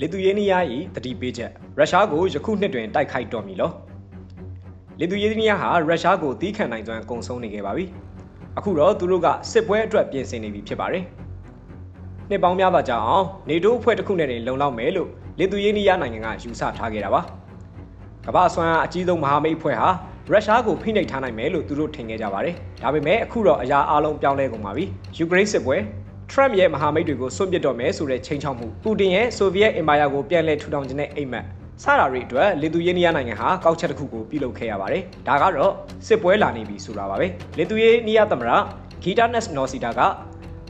လီသူယေးနီးယား၏တတိပေးချက်ရုရှားကိုယခုနှစ်တွင်တိုက်ခိုက်တော်မူလောလီသူယေးနီးယားဟာရုရှားကိုတီးခံနိုင်စွမ်းအကုန်ဆုံးနေခဲ့ပါပြီအခုတော့သူတို့ကစစ်ပွဲအတွက်ပြင်ဆင်နေပြီဖြစ်ပါတယ်နှစ်ပေါင်းများစွာကြာအောင်နေတိုးအဖွဲ့တစ်ခုနဲ့တင်လုံလောက်မယ်လို့လီသူယေးနီးယားနိုင်ငံကယူဆထားခဲ့တာပါကမ္ဘာဆွမ်းအားအကြီးဆုံးမဟာမိတ်အဖွဲ့ဟာရုရှားကိုဖိနှိပ်ထားနိုင်မယ်လို့သူတို့ထင်ခဲ့ကြပါတယ်ဒါပေမဲ့အခုတော့အရာအလုံးပြောင်းလဲကုန်ပါပြီယူကရိန်းစစ်ပွဲ ထရမ့်ရဲ့မဟာမိတ်တွေကိုစွန့်ပစ်တော့မယ်ဆိုတဲ့ချိန်ချောက်မှုပူတင်ရဲ့ဆိုဗီယက်အင်ပါယာကိုပြန်လည်ထူထောင်ခြင်းနဲ့အိမ်မက်စတာတွေအတွက်လီသူယေးနီးယားနိုင်ငံဟာကောက်ချက်တစ်ခုကိုပြုလုပ်ခဲ့ရပါတယ်ဒါကတော့စစ်ပွဲလာနေပြီဆိုတာပါပဲလီသူယေးနီးယားသမ္မတဂီတာနက်နော်စီတာက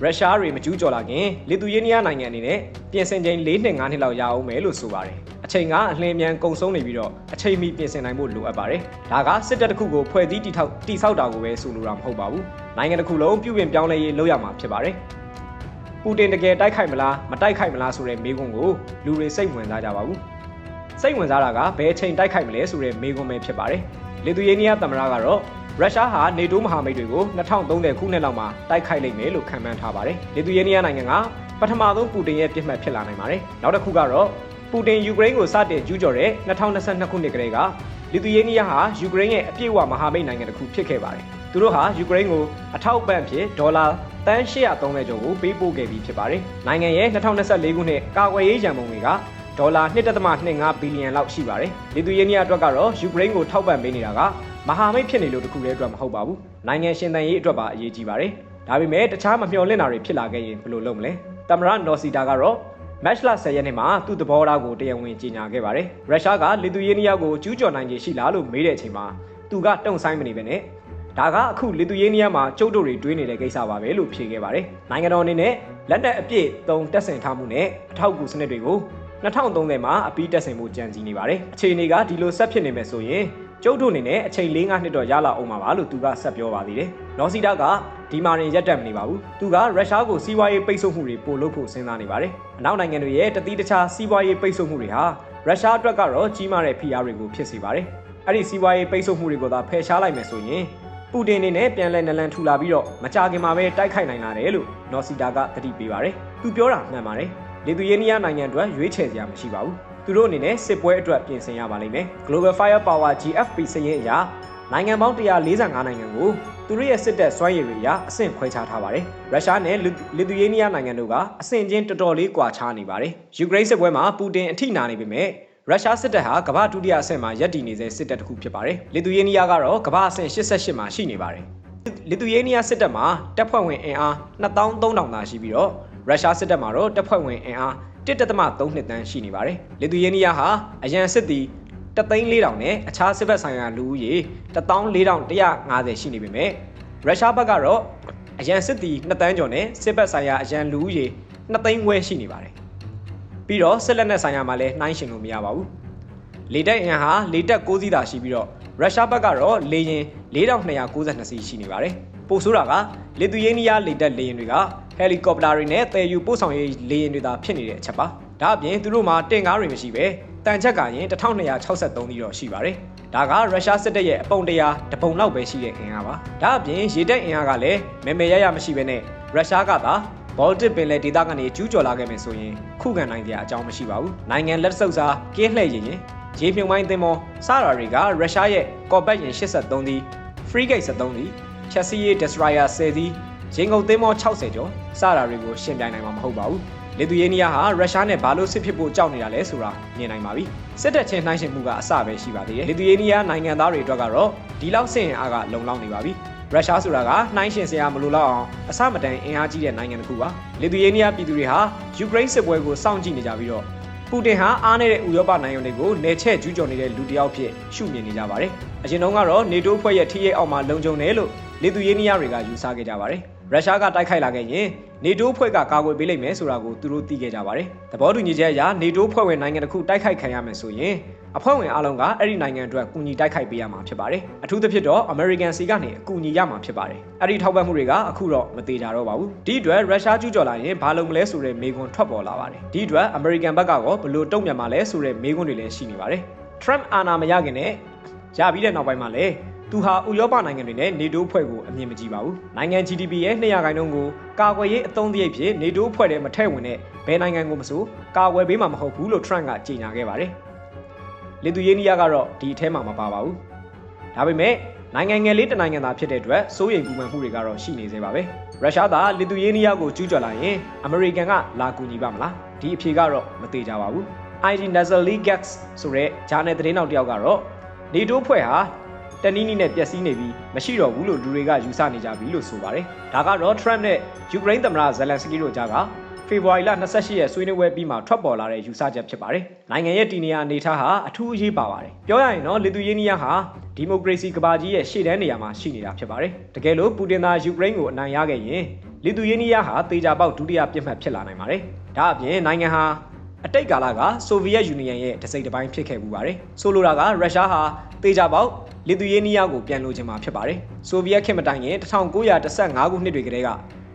ရုရှားတွေမကျူးကျော်လာခင်လီသူယေးနီးယားနိုင်ငံအနေနဲ့ပြင်ဆင်ချိန်၄နှစ်၅နှစ်လောက်ရအောင်မယ်လို့ဆိုပါတယ်အချိန်ကအလင်းမြန်ကုံဆုံးနေပြီးတော့အချိန်မီပြင်ဆင်နိုင်ဖို့လိုအပ်ပါတယ်ဒါကစစ်တပ်တစ်ခုကိုဖွဲ့စည်းတည်ထောက်တည်ဆောက်တာကိုပဲဆိုလိုတာမဟုတ်ပါဘူးနိုင်ငံတစ်ခုလုံးပြုပြင်ပြောင်းလဲရေးလုပ်ရမှာဖြစ်ပါတယ် ပူတင်တကယ်တိုက်ခိုက်မလားမတိုက်ခိုက်မလားဆိုတဲ့မေးခွန်းကိုလူတွေစိတ်ဝင်စားကြပါဘူးစိတ်ဝင်စားတာကဘယ်အချိန်တိုက်ခိုက်မလဲဆိုတဲ့မေးခွန်းပဲဖြစ်ပါတယ်လီသူယေးနီးယားသမ္မတကတော့ရုရှားဟာနေတိုးမဟာမိတ်တွေကို2030ခုနှစ်လောက်မှာတိုက်ခိုက်လိမ့်မယ်လို့ခန့်မှန်းထားပါတယ်။လီသူယေးနီးယားနိုင်ငံကပထမဆုံးပူတင်ရဲ့ပြစ်မှတ်ဖြစ်လာနိုင်ပါတယ်။နောက်တစ်ခုကတော့ပူတင်ယူကရိန်းကိုစတင်ကျူးကျော်တဲ့2022ခုနှစ်ကတည်းကလီသူယေးနီးယားဟာယူကရိန်းရဲ့အပြည့်အဝမဟာမိတ်နိုင်ငံတစ်ခုဖြစ်ခဲ့ပါတယ်။ သူတို့ဟာယူကရိန်းကိုအထောက်အပံ့ဖြစ်ဒေါ်လာတန်း830ကျော်ကိုပေးပို့ခဲ့ပြီးဖြစ်ပါတယ်။နိုင်ငံရဲ့2024ခုနှစ်ကာကွယ်ရေးရန်ပုံတွေကဒေါ်လာ1.25ဘီလီယံလောက်ရှိပါတယ်။လီသူယေးနီးယားအတွက်ကတော့ယူကရိန်းကိုထောက်ပံ့ပေးနေတာကမဟာမိတ်ဖြစ်နေလို့တခုတည်းအတွက်မဟုတ်ပါဘူး။နိုင်ငံရှင်သန်ရေးအတွက်ပါအရေးကြီးပါတယ်။ဒါပေမဲ့တခြားမမျှော်လင့်တာတွေဖြစ်လာခဲ့ရင်ဘယ်လိုလုပ်မလဲ။တမရနော်စီတာကတော့မက်လ10ရက်နေ့မှာသူ့သဘောထားကိုတရားဝင်ကြေညာခဲ့ပါတယ်။ရုရှားကလီသူယေးနီးယားကိုကျူးကျော်နိုင်ခြေရှိလားလို့မေးတဲ့အချိန်မှာသူကတုံ့ဆိုင်မနေပဲနဲ့ ဒါကအခုလီသူယေးနီးယားမှာကျုပ်တို့တွေတွေးနေတဲ့ကိစ္စပါပဲလို့ဖြေခဲ့ပါတယ်။နိုင်ငံတော်အနေနဲ့လက်နက်အပြည့်သုံးတက်ဆင်ထားမှုနဲ့အထောက်အကူစနစ်တွေကို2030မှာအပြီးတက်ဆင်ဖို့ကြံစည်နေပါတယ်။အခြေအနေကဒီလိုဆက်ဖြစ်နေမယ်ဆိုရင်ကျုပ်တို့အနေနဲ့အချိန်၄-၅နှစ်တော့ရလာအောင်ပါပါလို့သူကဆက်ပြောပါသေးတယ်။နော်စီတာကဒီမာရင်ရက်တက်မနေပါဘူး။သူကရုရှားကိုစီးပွားရေးပိတ်ဆို့မှုတွေပို့လုပ်ဖို့စဉ်းစားနေပါတယ်။အနောက်နိုင်ငံတွေရဲ့တတိတခြားစီးပွားရေးပိတ်ဆို့မှုတွေဟာရုရှားအတွက်ကတော့ကြီးမားတဲ့ဖိအားတွေကိုဖြစ်စေပါတယ်။အဲ့ဒီစီးပွားရေးပိတ်ဆို့မှုတွေကိုသာဖယ်ရှားလိုက်မယ်ဆိုရင် ပူတင်အနေနဲ့ပြန်လဲနလန်ထူလာပြီးတော့မကြခင်မှာပဲတိုက်ခိုက်နိုင်လာတယ်လို့နော်စီတာကသတိပေးပါတယ်။သူပြောတာမှန်ပါတယ်။လီသူယေးနီးယားနိုင်ငံအတွက်ရွေးချယ်စရာမရှိပါဘူး။သူတို့အနေနဲ့စစ်ပွဲအတွက်ပြင်ဆင်ရပါလိမ့်မယ်။ Global Firepower GFP စရင်းအရနိုင်ငံပေါင်း145နိုင်ငံကိုသူတို့ရဲ့စစ်တပ်စွမ်းရည်တွေအရအဆင့်ခွဲခြားထားပါတယ်။ရုရှားနဲ့လီသူယေးနီးယားနိုင်ငံတို့ကအဆင့်ချင်းတော်တော်လေးကွာခြားနေပါတယ်။ယူကရိန်းစစ်ပွဲမှာပူတင်အထိနာနေပေမဲ့ ရုရှားစစ်တပ်ဟာကမ္ဘာဒုတိယအဆင့်မှာရပ်တည်နေတဲ့စစ်တပ်တစ်ခုဖြစ်ပါတယ်။လီသူယေးနီးယားကတော့ကမ္ဘာအဆင့်88မှာရှိနေပါတယ်။လီသူယေးနီးယားစစ်တပ်မှာတပ်ဖွဲ့ဝင်အင်အား2300သာရှိပြီးတော့ရုရှားစစ်တပ်မှာတော့တပ်ဖွဲ့ဝင်အင်အား1.3နှစ်တန်းရှိနေပါတယ်။လီသူယေးနီးယားဟာအရန်စစ်သည်3,400နဲ့အခြားစစ်ဘက်ဆိုင်ရာလူဦးရေ14,150ရှိနေပေမဲ့ရုရှားဘက်ကတော့အရန်စစ်သည်2တန်းကျော်နဲ့စစ်ဘက်ဆိုင်ရာအရန်လူဦးရေ2သိန်းခွဲရှိနေပါတယ်။ ပြီးတော့စစ်လက်နက်ဆိုင်ရာမှာလည်းနှိုင်းယှဉ်လို့မရပါဘူး။လေတပ်အင်အားဟာလေတပ်6စီးသာရှိပြီးတော့ရုရှားဘက်ကတော့လေယာဉ်4292စီးရှိနေပါတယ်။ပိုဆိုးတာကလီသူယေးနီးယားလေတပ်လေယာဉ်တွေကဟယ်လီကော်ပတာတွေနဲ့တည်ယူပို့ဆောင်ရေးလေယာဉ်တွေသာဖြစ်နေတဲ့အချက်ပါဒါအပြင်သူတို့မှာတင်ကားတွေမရှိပဲတန်ချက်ကရင်1263ပြီးတော့ရှိပါတယ်ဒါကရုရှားစစ်တပ်ရဲ့အပုံတရာတပုံလောက်ပဲရှိတဲ့အင်အားပါဒါအပြင်ရေတပ်အင်အားကလည်းမဲမဲရရမရှိပဲနဲ့ရုရှားကသာ ဘော်တစ်ပင်လယ်ဒေသကနေကျူးကျော်လာခဲ့မယ်ဆိုရင်ခုခံနိုင်တဲ့အကြောင်းမရှိပါဘူးနိုင်ငံလက်စုပ်စားကင်းလှည့်ရင်ရေမြုံမိုင်းသင်္ဘောစတာတွေကရုရှားရဲ့ကော်ဘက်ရင်83စီး free gate 73စီးချက်စီးရေး destroyer 10စီးရင်ကုန်သင်းမော60ကျော်စတာတွေကိုရှင်းပြနိုင်မှာမဟုတ်ပါဘူးလီသူယေးနီးယားဟာရုရှားနဲ့ဘာလို့စစ်ဖြစ်ဖို့ကြောက်နေတာလဲဆိုတာမြင်နိုင်ပါပြီစစ်တပ်ချင်းနှိုင်းယှဉ်မှုကအစပဲရှိပါသေးတယ်လီသူယေးနီးယားနိုင်ငံသားတွေအတွက်ကတော့ဒီလောက်စစ်ရင်အားကလုံလောက်နေပါပြီ ရုရှားဆိုတာကနှိုင်းယှဉ်စရာမလိုတော့အောင်အစမတန်အင်အားကြီးတဲ့နိုင်ငံတစ်ခုပါလီသူယေးနီးယားပြည်သူတွေဟာယူကရိန်းစစ်ပွဲကိုစောင့်ကြည့်နေကြပြီးတော့ပူတင်ဟာအားနေတဲ့ဥရောပနိုင်ငံတွေကိုနေချက်ကျူးကျော်နေတဲ့လူတစ်ယောက်ဖြစ်ရှုမြင်နေကြပါတယ်အရင်တုန်းကတော့နေတိုးဖွဲ့ရဲ့ထိရိပ်အောက်မှာလုံခြုံတယ်လို့လီသူယေးနီးယားတွေကယူဆခဲ့ကြပါတယ်ရုရှားကတိုက်ခိုက်လာခဲ့ရင် နေတိုးဖွဲ့ကကာကွယ်ပေးလိမ့်မယ်ဆိုတာကိုသူတို့သိခဲ့ကြပါတယ်။သဘောတူညီချက်အရနေတိုးဖွဲ့ဝင်နိုင်ငံတစ်ခုတိုက်ခိုက်ခံရမယ်ဆိုရင်အဖွဲ့ဝင်အားလုံးကအဲ့ဒီနိုင်ငံအတွက်ကူညီတိုက်ခိုက်ပေးရမှာဖြစ်ပါတယ်။အထူးသဖြင့်တော့ American စီကနေအကူအညီရမှာဖြစ်ပါတယ်။အဲ့ဒီထောက်ပံ့မှုတွေကအခုတော့မသေးကြတော့ပါဘူး။ဒီအတွက်ရုရှားကျူးကျော်လာရင်ဘာလုပ်မလဲဆိုတဲ့မေးခွန်းထွက်ပေါ်လာပါတယ်။ဒီအတွက် American ဘက်ကရောဘလို့တုံ့ပြန်မှာလဲဆိုတဲ့မေးခွန်းတွေလည်းရှိနေပါတယ်။ Trump အာဏာမရခင်နဲ့ရပြီးတဲ့နောက်ပိုင်းမှာလည်း သူဟာဥရောပနိုင်ငံတွေနဲ့နေတိုးဖွဲ့ကိုအမြင်မကြည့်ပါဘူးနိုင်ငံ GDP ရဲ့200ခန်းနှုန်းကိုကာကွယ်ရေးအသုံးစရိတ်ဖြစ်နေတိုးဖွဲ့တဲ့မထည့်ဝင်တဲ့ဘယ်နိုင်ငံကိုမဆိုကာကွယ်ပေးမှာမဟုတ်ဘူးလို့ Trump ကကြေညာခဲ့ပါတယ်လစ်သူယေးနီးယားကတော့ဒီအထဲမှာမပါပါဘူးဒါပေမဲ့နိုင်ငံငယ်လေးတစ်နိုင်ငံသာဖြစ်တဲ့အတွက်စိုးရိမ်ပူပန်မှုတွေကတော့ရှိနေသေးပါပဲရုရှားကလစ်သူယေးနီးယားကိုကျူးကျော်လာရင်အမေရိကန်ကလာကူညီပါမလားဒီအဖြေကတော့မသေးကြပါဘူး ID Nazarly Gax ဆိုတဲ့ဂျာနယ်သတင်းတောက်တစ်ယောက်ကတော့နေတိုးဖွဲ့ဟာ တနည်းနည်းနဲ့ပျက်စီးနေပြီးမရှိတော့ဘူးလို့လူတွေကယူဆနေကြပြီလို့ဆိုပါတယ်ဒါကတော့ Trump နဲ့ Ukraine သမ္မတ Zelensky တို့ကြားကဖေဖော်ဝါရီလ28ရက်ဆွေးနွေးပွဲပြီးမှထွက်ပေါ်လာတဲ့ယူဆချက်ဖြစ်ပါတယ်။နိုင်ငံရဲ့တည်နေရာအနေအထားဟာအထူးအရေးပါပါတယ်။ပြောရရင်တော့လစ်သူယေးနီးယားဟာဒီမိုကရေစီကဘာကြီးရဲ့ရှေ့တန်းနေရာမှာရှိနေတာဖြစ်ပါတယ်။တကယ်လို့ပူတင်သာယူကရိန်းကိုအနိုင်ရခဲ့ရင်လစ်သူယေးနီးယားဟာတေချာပေါက်ဒုတိယပြစ်မှတ်ဖြစ်လာနိုင်ပါတယ်။ဒါအပြင်နိုင်ငံဟာအတိတ်ကာလကဆိုဗီယက်ယူနီယံရဲ့တစိမ့်တစ်ပိုင်းဖြစ်ခဲ့မှုပါတယ်။ဆိုလိုတာကရုရှားဟာ တေချာပေါက်လစ်သူယေးနီးယားကိုပြန်လို့ခြင်းမှာဖြစ်ပါတယ်။ဆိုဗီယက်ခေတ်မတိုင်ခင်1915ခုနှစ်တွေကတည်းက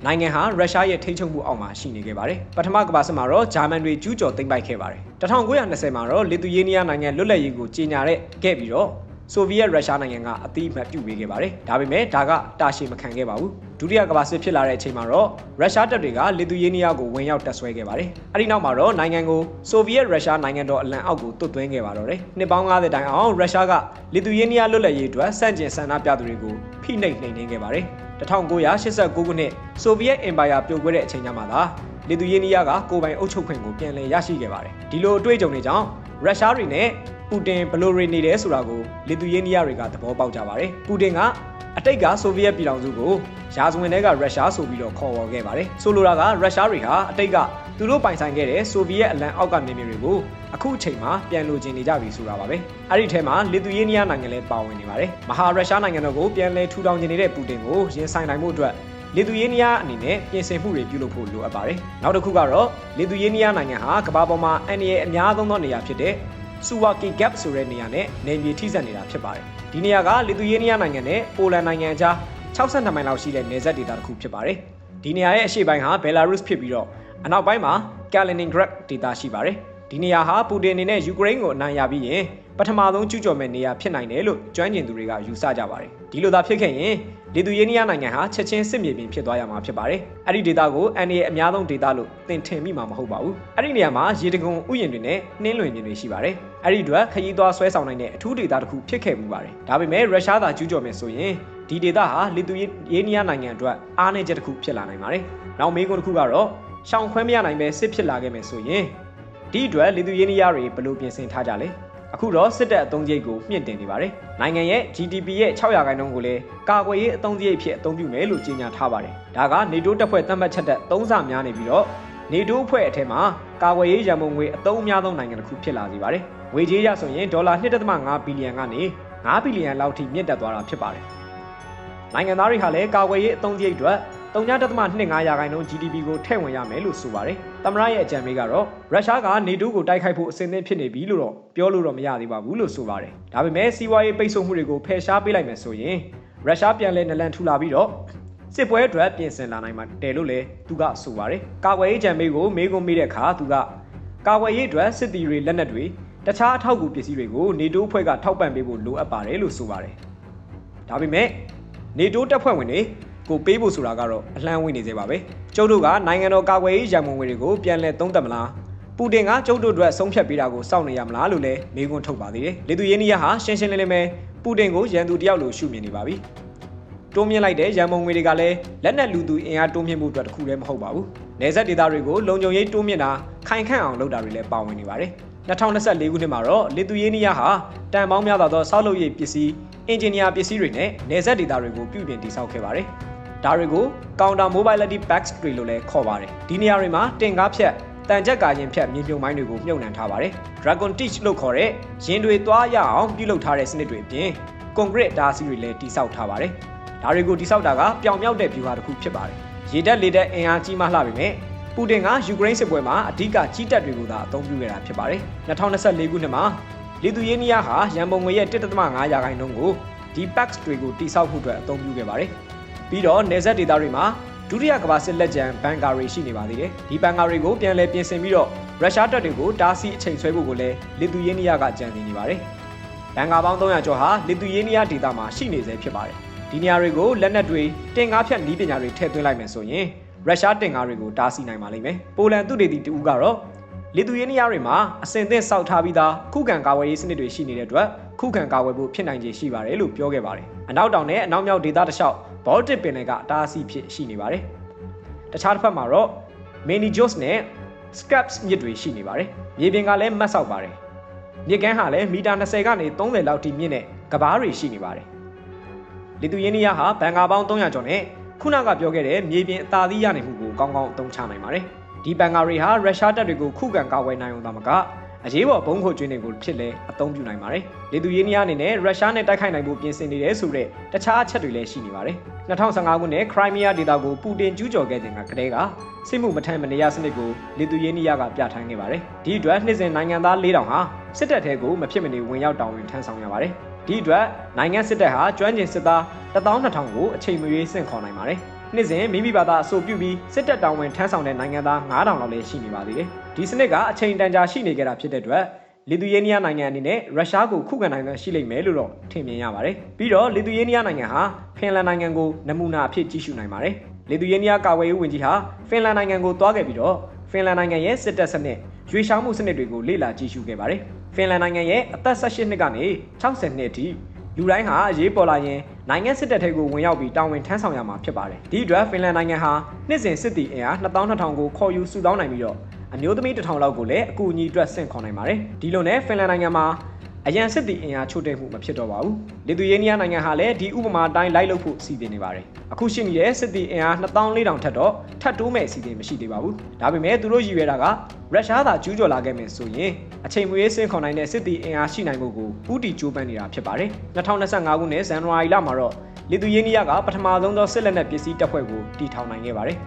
နိုင်ငံဟာရုရှားရဲ့ထိန်းချုပ်မှုအောက်မှာရှိနေခဲ့ပါတယ်။ပထမကမ္ဘာစစ်မှာတော့ဂျာမန်တွေကျူးကျော်သိမ်းပိုက်ခဲ့ပါတယ်။1920မှာတော့လစ်သူယေးနီးယားနိုင်ငံလွတ်လပ်ရေးကိုကြေညာတဲ့ခဲ့ပြီးတော့ ဆိုဗီယက်ရုရှားနိုင်ငံကအတိအမှတ်ပြုပေးခဲ့ပါတယ်။ဒါပေမဲ့ဒါကတာရှည်မခံခဲ့ပါဘူး။ဒုတိယကမ္ဘာစစ်ဖြစ်လာတဲ့အချိန်မှာတော့ရုရှားတပ်တွေကလစ်သူယေးနီးယားကိုဝင်ရောက်တပ်ဆွဲခဲ့ပါတယ်။အဲဒီနောက်မှာတော့နိုင်ငံကိုဆိုဗီယက်ရုရှားနိုင်ငံတော်အလံအောက်ကိုတွတ်သွင်းခဲ့ပါတော့တယ်။နှစ်ပေါင်း90တိုင်အောင်ရုရှားကလစ်သူယေးနီးယားလွတ်လပ်ရေးအတွက်စန့်ကျင်ဆန္ဒပြသူတွေကိုဖိနှိပ်နှိမ်နင်းခဲ့ပါတယ်။1989ခုနှစ်ဆိုဗီယက်အင်ပါယာပြိုကွဲတဲ့အချိန်ကျမှသာလစ်သူယေးနီးယားကကိုယ်ပိုင်အုပ်ချုပ်ခွင့်ကိုပြန်လည်ရရှိခဲ့ပါတယ်။ဒီလိုအတွေ့အကြုံတွေကြောင့် ရုရှားတွေနဲ့ပူတင်ဘလိုရီနေတယ်ဆိုတာကိုလစ်သူယေးနီးယားတွေကသဘောပေါက်ကြပါတယ်။ပူတင်ကအတိတ်ကဆိုဗီယက်ပြည်ထောင်စုကိုရာဇဝင်တွေကရုရှားဆိုပြီးတော့ခေါ်ဝေါ်ခဲ့ပါတယ်။ဆိုလိုတာကရုရှားတွေဟာအတိတ်ကသူတို့ပိုင်ဆိုင်ခဲ့တဲ့ဆိုဗီယက်အလံအောက်ကနေမြေတွေကိုအခုအချိန်မှာပြန်လိုချင်နေကြပြီဆိုတာပါပဲ။အဲ့ဒီထဲမှာလစ်သူယေးနီးယားနိုင်ငံလည်းပါဝင်နေပါတယ်။မဟာရုရှားနိုင်ငံတော်ကိုပြန်လည်ထူထောင်ချင်နေတဲ့ပူတင်ကိုရင်ဆိုင်နိုင်မှုအတွက် လီသူယေးနီးယားအနေနဲ့ပြင်ဆင်မှုတွေပြုလုပ်ဖို့လိုအပ်ပါတယ်။နောက်တစ်ခုကတော့လီသူယေးနီးယားနိုင်ငံဟာကမ္ဘာပေါ်မှာအန်ရီရဲ့အများဆုံးသောနေရာဖြစ်တဲ့ဆူဝါကီဂပ်ဆိုတဲ့နေရာနဲ့နေမြေထိစပ်နေတာဖြစ်ပါတယ်။ဒီနေရာကလီသူယေးနီးယားနိုင်ငံနဲ့ပိုလန်နိုင်ငံကြား62မိုင်လောက်ရှိတဲ့နယ်စပ်ဒေသတစ်ခုဖြစ်ပါတယ်။ဒီနေရာရဲ့အရှေ့ပိုင်းဟာဘယ်လာရုစ်ဖြစ်ပြီးတော့အနောက်ပိုင်းမှာကယ်လနင်ဂရက်ဒေသရှိပါတယ်။ ဒီနေရာဟာပူတင်အနေနဲ့ယူကရိန်းကိုအနိုင်ရပြီးရင်ပထမဆုံးကျူးကျော်မဲ့နေရာဖြစ်နိုင်တယ်လို့ကျွမ်းကျင်သူတွေကယူဆကြပါတယ်။ဒီလိုသာဖြစ်ခဲ့ရင်လီသူယေးနီးယားနိုင်ငံဟာချက်ချင်းစစ်မြေပြင်ဖြစ်သွားရမှာဖြစ်ပါတယ်။အဲ့ဒီဒေသကိုအန်ဒီရဲ့အများဆုံးဒေသလို့သင်ထင်မိမှာမဟုတ်ပါဘူး။အဲ့ဒီနေရာမှာရေတံခွန်ဥယျာဉ်တွေနဲ့နှင်းလွင်ပြင်တွေရှိပါတယ်။အဲ့ဒီအတွက်ခရီးသွားဆွဲဆောင်နိုင်တဲ့အထူးဒေသတစ်ခုဖြစ်ခဲ့မှုပါတယ်။ဒါပေမဲ့ရုရှားသာကျူးကျော်မယ်ဆိုရင်ဒီဒေသဟာလီသူယေးနီးယားနိုင်ငံအတွက်အားနည်းချက်တစ်ခုဖြစ်လာနိုင်ပါတယ်။နောက်မေးခွန်းတစ်ခုကတော့ရှောင်ခွဲမရနိုင်ပဲစစ်ဖြစ်လာခဲ့မယ်ဆိုရင် ဒီအတွက်လီသူယေးနီးယားတွေဘယ်လိုပြင်ဆင်ထားကြလဲ။အခုတော့စစ်တပ်အုံကြိတ်ကိုမြင့်တင်နေပါတယ်။နိုင်ငံရဲ့ GDP ရဲ့600ခိုင်နှုန်းကိုလည်းကာကွယ်ရေးအုံကြိတ်ဖြစ်အသုံးပြုမယ်လို့ကြေညာထားပါတယ်။ဒါကနေတိုးတပ်ဖွဲ့သတ်မှတ်ချက်တဲ့3ဆများနေပြီးတော့နေတိုးအဖွဲ့အထက်မှာကာကွယ်ရေးရန်ပုံငွေအသုံးအများဆုံးနိုင်ငံတစ်ခုဖြစ်လာစေပါတယ်။ငွေကြေးရဆိုရင်ဒေါ်လာ1.5ဘီလီယံကနေ9ဘီလီယံလောက်ထိမြင့်တက်သွားတာဖြစ်ပါတယ်။နိုင်ငံသားတွေဟာလည်းကာကွယ်ရေးအသုံးစရိတ်အတွက် 3.25ရာခိုင်နှုန်း GDP ကိုထည့်ဝင်ရမယ်လို့ဆိုပါတယ်။သမ္မတရဲ့အကြံပေးကတော့ရုရှားကနေတိုးကိုတိုက်ခိုက်ဖို့အဆင်သင့်ဖြစ်နေပြီလို့တော့ပြောလို့တော့မရသေးပါဘူးလို့ဆိုပါတယ်။ဒါပေမဲ့စီးပွားရေးပိတ်ဆို့မှုတွေကိုဖယ်ရှားပေးလိုက်မယ်ဆိုရင်ရုရှားပြန်လဲနလန်ထူလာပြီးတော့စစ်ပွဲအတွက်ပြင်ဆင်လာနိုင်မှာတယ်လို့လည်းသူကဆိုပါတယ်။ကာကွယ်ရေးကြံပေးကိုမေးခွန်းမေးတဲ့အခါသူကကာကွယ်ရေးအတွက်စစ်တီတွေလက်နက်တွေတခြားအထောက်အကူပစ္စည်းတွေကိုနေတိုးအဖွဲ့ကထောက်ပံ့ပေးဖို့လိုအပ်ပါတယ်လို့ဆိုပါတယ်။ဒါပေမဲ့နေတိုးတပ်ဖွဲ့ဝင်တွေ ကိုပေးဖို့ဆိုတာကတော့အလှမ်းဝေးနေသေးပါပဲကျုပ်တို့ကနိုင်ငံတော်ကာကွယ်ရေးရန်ပုံငွေတွေကိုပြန်လည်သုံးသပ်မလားပူတင်ကကျုပ်တို့အတွက်ဆုံးဖြတ်ပေးတာကိုစောင့်နေရမလားလို့လည်းမေးခွန်းထုတ်ပါသေးတယ်လေသူရင်းနီးယားဟာရှင်းရှင်းလင်းလင်းပဲပူတင်ကိုရန်သူတယောက်လိုရှုမြင်နေပါပြီတိုးမြင့်လိုက်တဲ့ရန်ပုံငွေတွေကလည်းလက်နက်လူသူအင်အားတိုးမြင့်မှုအတွက်တခုတည်းမဟုတ်ပါဘူး။နယ်စပ်ဒေသတွေကိုလုံခြုံရေးတိုးမြင့်တာခိုင်ခန့်အောင်လုပ်တာတွေလည်းပါဝင်နေပါတယ်။2024ခုနှစ်မှာတော့လီသူယေးနီးယားဟာတန်ပေါင်းများစွာသောဆောက်လုပ်ရေးပစ္စည်းအင်ဂျင်နီယာပစ္စည်းတွေနဲ့နယ်စပ်ဒေသတွေကိုပြုပြင်တည်ဆောက်ခဲ့ပါတယ်။ ဒါတွေကို counter mobility packs တွေလို့လည်းခေါ်ပါတယ်ဒီနေရာတွေမှာတင်ကားဖြတ်တန်ကြက်ကာရင်ဖြတ်မြေမြုံမိုင်းတွေကိုမြုပ်နှံထားပါတယ် Dragon Teach လို့ခေါ်တဲ့ရင်တွေသွားရအောင်ပြုလုပ်ထားတဲ့စနစ်တွေအပြင် concrete ဓာတ်စီးတွေလည်းတိစောက်ထားပါတယ်ဒါတွေကိုတိစောက်တာကပြောင်မြောက်တဲ့ view ဟာတစ်ခုဖြစ်ပါတယ်ရေတက်လေတက်အင်အားကြီးမှလှပေမဲ့ပူတင်ကယူကရိန်းစစ်ပွဲမှာအဓိကကြီးတက်တွေကိုသာအသုံးပြုခဲ့တာဖြစ်ပါတယ်2024ခုနှစ်မှာလီသူယေးနီးယားဟာရန်ပုံငွေရဲ့1.5ရာခိုင်နှုန်းကိုဒီ packs တွေကိုတိစောက်မှုအတွက်အသုံးပြုခဲ့ပါတယ် ပြီးတော့နေဆက်ဒေတာတွေမှာဒုတိယကမ္ဘာစစ်လက်ကျန်ဘန်ကာတွေရှိနေပါသေးတယ်ဒီဘန်ကာတွေကိုပြန်လည်ပြင်ဆင်ပြီးတော့ရုရှားတပ်တွေကိုတားဆီးအချိန်ဆွဲဖို့ကိုလည်းလစ်သူယေးနီးယားကကြံစည်နေပါတယ်ဘန်ကာပေါင်း300ကျော်ဟာလစ်သူယေးနီးယားဒေသမှာရှိနေဆဲဖြစ်ပါတယ်ဒီနေရာတွေကိုလက်နက်တွေတင်ကားဖြတ်နည်းပညာတွေထည့်သွင်းလိုက်မယ်ဆိုရင်ရုရှားတင်ကားတွေကိုတားဆီးနိုင်ပါလိမ့်မယ်ပိုလန်သူတေသီတူကတော့လစ်သူယေးနီးယားတွေမှာအစင်သင့်စောက်ထားပြီးသားခုခံကာဝယ်ရေးစနစ်တွေရှိနေတဲ့အတွက်ခုခံကာဝယ်ဖို့ဖြစ်နိုင်ခြေရှိပါတယ်လို့ပြောခဲ့ပါတယ်အနောက်တောင်နဲ့အနောက်မြောက်ဒေသတစ်လျှောက် ဘောလတစ်ပင်လယ်ကအတားအဆီးဖြစ်ရှိနေပါတယ်တခြားတစ်ဖက်မှာတော့ Mini Jos နဲ့ Scaps မြစ်တွေရှိနေပါတယ်မြေပြင်ကလည်းမတ်ဆောက်ပါတယ်မြစ်ကမ်းဟာလည်းမီတာ20ကနေ30လောက်ထိမြင့်တဲ့ကဘားတွေရှိနေပါတယ်လီသူယင်းနီးယားဟာဘန်ကာပေါင်း300ကျော်နဲ့ခုနကပြောခဲ့တဲ့မြေပြင်အသာသီးရနိုင်မှုကိုကောင်းကောင်းအသုံးချနိုင်ပါတယ်ဒီဘန်ကာတွေဟာရုရှားတပ်တွေကိုခုခံကာကွယ်နိုင်အောင်သာမက အရေးပေါ်ဘုံခိုကျွင်းတွေကိုဖြစ်လဲအသုံးပြုနိုင်ပါတယ်။လီသူယေးနီးယားအနေနဲ့ရုရှားနဲ့တိုက်ခိုက်နိုင်ဖို့ပြင်ဆင်နေတယ်ဆိုတဲ့တခြားအချက်တွေလည်းရှိနေပါတယ်။2015ခုနှစ်ခရိုင်းမီးယားဒေသကိုပူတင်ကျူးကျော်ခဲ့တဲ့ကတည်းကစစ်မှုမထမ်းမနေရစနစ်ကိုလီသူယေးနီးယားကပြဋ္ဌာန်းခဲ့ပါတယ်။ဒီအတွက်နှစ်စဉ်နိုင်ငံသား၄000ဟာစစ်တပ်ထဲကိုမဖြစ်မနေဝင်ရောက်တောင်းဝင်ထမ်းဆောင်ရပါတယ်။ဒီအတွက်နိုင်ငံစစ်တပ်ဟာကျွမ်းကျင်စစ်သား12000ကိုအချိန်မရွေးဆင့်ခေါ်နိုင်ပါတယ်။ နှစ်စဉ်မိမိဘာသာအဆိုပြုပြီးစစ်တပ်တောင်းဝင်ထမ်းဆောင်တဲ့နိုင်ငံသား9000လောက်လည်းရှိနေပါသေးတယ်။ဒီစနစ်ကအချိန်တန်ကြာရှိနေကြတာဖြစ်တဲ့အတွက်လီသူယေးနီးယားနိုင်ငံအနေနဲ့ရုရှားကိုခုခံနိုင်တဲ့ရှိလိမ့်မယ်လို့တော့ထင်မြင်ရပါတယ်။ပြီးတော့လီသူယေးနီးယားနိုင်ငံဟာဖင်လန်နိုင်ငံကိုနမူနာအဖြစ်ကြီးစုနိုင်ပါတယ်။လီသူယေးနီးယားကာကွယ်ရေးဝန်ကြီးဟာဖင်လန်နိုင်ငံကိုသွားခဲ့ပြီးတော့ဖင်လန်နိုင်ငံရဲ့စစ်တပ်စနစ်ရွေးရှားမှုစနစ်တွေကိုလေ့လာကြည့်ရှုခဲ့ပါတယ်။ဖင်လန်နိုင်ငံရဲ့အသက်18နှစ်ကနေ60နှစ်အထိလူတိုင်းဟာအရေးပေါ်လာရင် နိုင်ငံစစ်တပ်ထဲကိုဝင်ရောက်ပြီးတာဝန်ထမ်းဆောင်ရမှာဖြစ်ပါတယ်။ဒီအတွက်ဖင်လန်နိုင်ငံဟာနှစ်စဉ်စစ်တီအင်အား2200ကိုခေါ်ယူစုဆောင်းနိုင်ပြီးတော့အမျိုးသမီးတစ်ထောင်လောက်ကိုလည်းအကူအညီအတွက်ဆင့်ခေါ်နိုင်ပါတယ်။ဒီလိုနဲ့ဖင်လန်နိုင်ငံမှာ အရန်စစ်တီအင်အားချို့တဲ့မှုမဖြစ်တော့ပါဘူး။လီသူယေးနီးယားနိုင်ငံဟာလည်းဒီဥပမာအတိုင်းလိုက်လုပ်ဖို့စီစဉ်နေပါတယ်။အခုရှိနေတဲ့စစ်တီအင်အား2400ထက်တော့ထပ်တိုးမဲ့အစီအစဉ်မရှိသေးပါဘူး။ဒါပေမဲ့သူတို့ရည်ရွယ်တာကရုရှားသာကျူးကျော်လာခဲ့မယ်ဆိုရင်အချိန်မရွေးဆင့်ခေါ်နိုင်တဲ့စစ်တီအင်အားရှိနိုင်မှုကိုပူတီကြိုးပမ်းနေတာဖြစ်ပါတယ်။2025ခုနှစ်ဇန်နဝါရီလမှာတော့လီသူယေးနီးယားကပထမဆုံးသောစစ်လက်နက်ပစ္စည်းတပ်ဖွဲ့ကိုတည်ထောင်နိုင်ခဲ့ပါတယ်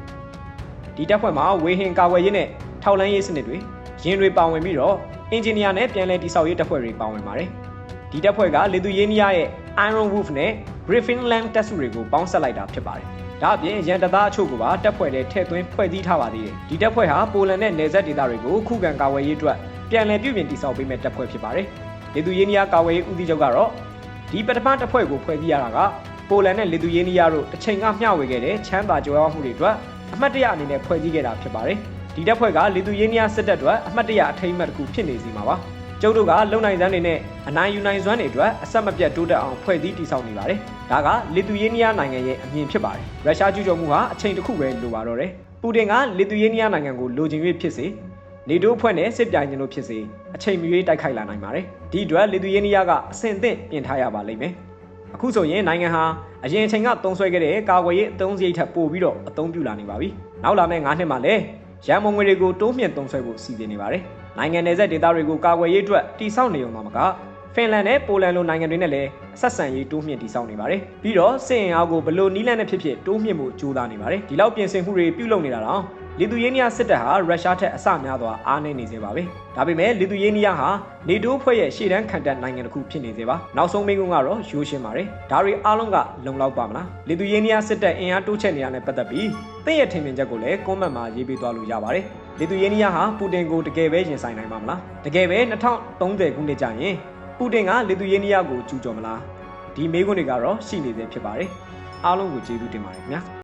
။ဒီတပ်ဖွဲ့မှာဝေဟင်ကာကွယ်ရေးနဲ့ထောက်လန်းရေးစနစ်တွေရင်တွေပါဝင်ပြီးတော့ အင်ဂျင်နီယာနဲ့ပြန်လည်တည်ဆောက်ရေးတပ်ဖွဲ့တွေပါဝင်ပါတယ်။ဒီတပ်ဖွဲ့ကလေသူယေးနီးယားရဲ့ Iron Wolf နဲ့ Griffin Land တပ်စုတွေကိုပေါင်းစပ်လိုက်တာဖြစ်ပါတယ်။ဒါအပြင်ရန်တသားအချို့ကပါတပ်ဖွဲ့တွေထည့်သွင်းဖွဲ့စည်းထားပါသေးတယ်။ဒီတပ်ဖွဲ့ဟာပိုလန်နဲ့နယ်စပ်ဒေသတွေကိုခုခံကာကွယ်ရေးအတွက်ပြန်လည်ပြုပြင်တည်ဆောက်ပေးမဲ့တပ်ဖွဲ့ဖြစ်ပါတယ်။လေသူယေးနီးယားကာကွယ်ရေးဦးစီးချုပ်ကတော့ဒီပထမတပ်ဖွဲ့ကိုဖွဲ့စည်းရတာကပိုလန်နဲ့လေသူယေးနီးယားတို့တစ်ချိန်ကမျှဝေခဲ့တဲ့ချမ်းသာကြွယ်ဝမှုတွေအတွက်အမှတ်တရအနေနဲ့ဖွဲ့စည်းခဲ့တာဖြစ်ပါတယ်။ ဒီတပ်ဖွဲ့ကလေသူယေးနီးယားစစ်တပ်အတွက်အမှတ်တရအထိမ်းအမှတ်တစ်ခုဖြစ်နေစီမှာပါ။ကျုပ်တို့ကလုံနိုင်စမ်းတွေနဲ့အနိုင်ယူနိုင်စွမ်းတွေအတွက်အဆက်မပြတ်တိုးတက်အောင်ဖွဲ့စည်းတည်ဆောက်နေပါတယ်။ဒါကလီသူယေးနီးယားနိုင်ငံရဲ့အမြင်ဖြစ်ပါတယ်။ရုရှားကျူးကျော်မှုဟာအချိန်တစ်ခုပဲလိုပါတော့တယ်။ပူတင်ကလီသူယေးနီးယားနိုင်ငံကိုလိုချင်၍ဖြစ်စေနေတိုးဖွဲ့နဲ့စစ်ပြိုင်ခြင်းတို့ဖြစ်စေအချိန်မရွေးတိုက်ခိုက်လာနိုင်ပါတယ်။ဒီအတွက်လီသူယေးနီးယားကအဆင့်သင့်ပြင်ထားရပါလိမ့်မယ်။အခုဆိုရင်နိုင်ငံဟာအရင်အချိန်ကတုံးဆွဲခဲ့တဲ့ကာကွယ်ရေးအသုံးစရိတ်ထက်ပိုပြီးတော့အသုံးပြုလာနေပါပြီ။နောက်လာမယ့်9နှစ်မှာလည်း ရန်မုံငွေတွေကိုတိုးမြင့်သုံးဆွဲဖို့စီစဉ်နေပါတယ်။နိုင်ငံနယ်စပ်ဒေသတွေကိုကာကွယ်ရေးအတွက်တိစောက်နေုံသာမကဖင်လန်နဲ့ပိုလန်လိုနိုင်ငံတွေနဲ့လည်းဆက်ဆံရေးတိုးမြင့်တည်ဆောက်နေပါတယ်။ပြီးတော့စစ်အင်အားကိုဘလို့နီးလန့်နဲ့ဖြစ်ဖြစ်တိုးမြင့်မှုကြိုးစားနေပါတယ်။ဒီလောက်ပြင်ဆင်မှုတွေပြုလုပ်နေတာတော့ လီသူယေးနီးယားစစ်တပ်ဟာရုရှားထက်အဆများစွာအားနည်းနေစေပါပဲ။ဒါပေမဲ့လီသူယေးနီးယားဟာနေတိုးဖွဲ့ရဲ့ရှေ့တန်းခံတပ်နိုင်ငံတစ်ခုဖြစ်နေစေပါ။နောက်ဆုံးမိကုန်းကတော့ရိုးရှင်းပါတယ်။ဒါတွေအားလုံးကလုံလောက်ပါမလား။လီသူယေးနီးယားစစ်တပ်အင်အားတိုးချဲ့နေတာနဲ့ပတ်သက်ပြီးသင်ရဲ့ထင်မြင်ချက်ကိုလည်းကွန်မန့်မှာရေးပေးသွားလို့ရပါတယ်။လီသူယေးနီးယားဟာပူတင်ကိုတကယ်ပဲရင်ဆိုင်နိုင်ပါမလား။တကယ်ပဲ2030ခုနှစ်ကျရင်ပူတင်ကလီသူယေးနီးယားကိုကျူးကျော်မလား။ဒီမေးခွန်းတွေကတော့ရှိနေသေးဖြစ်ပါတယ်။အားလုံးကိုကျေးဇူးတင်ပါတယ်ခင်ဗျာ။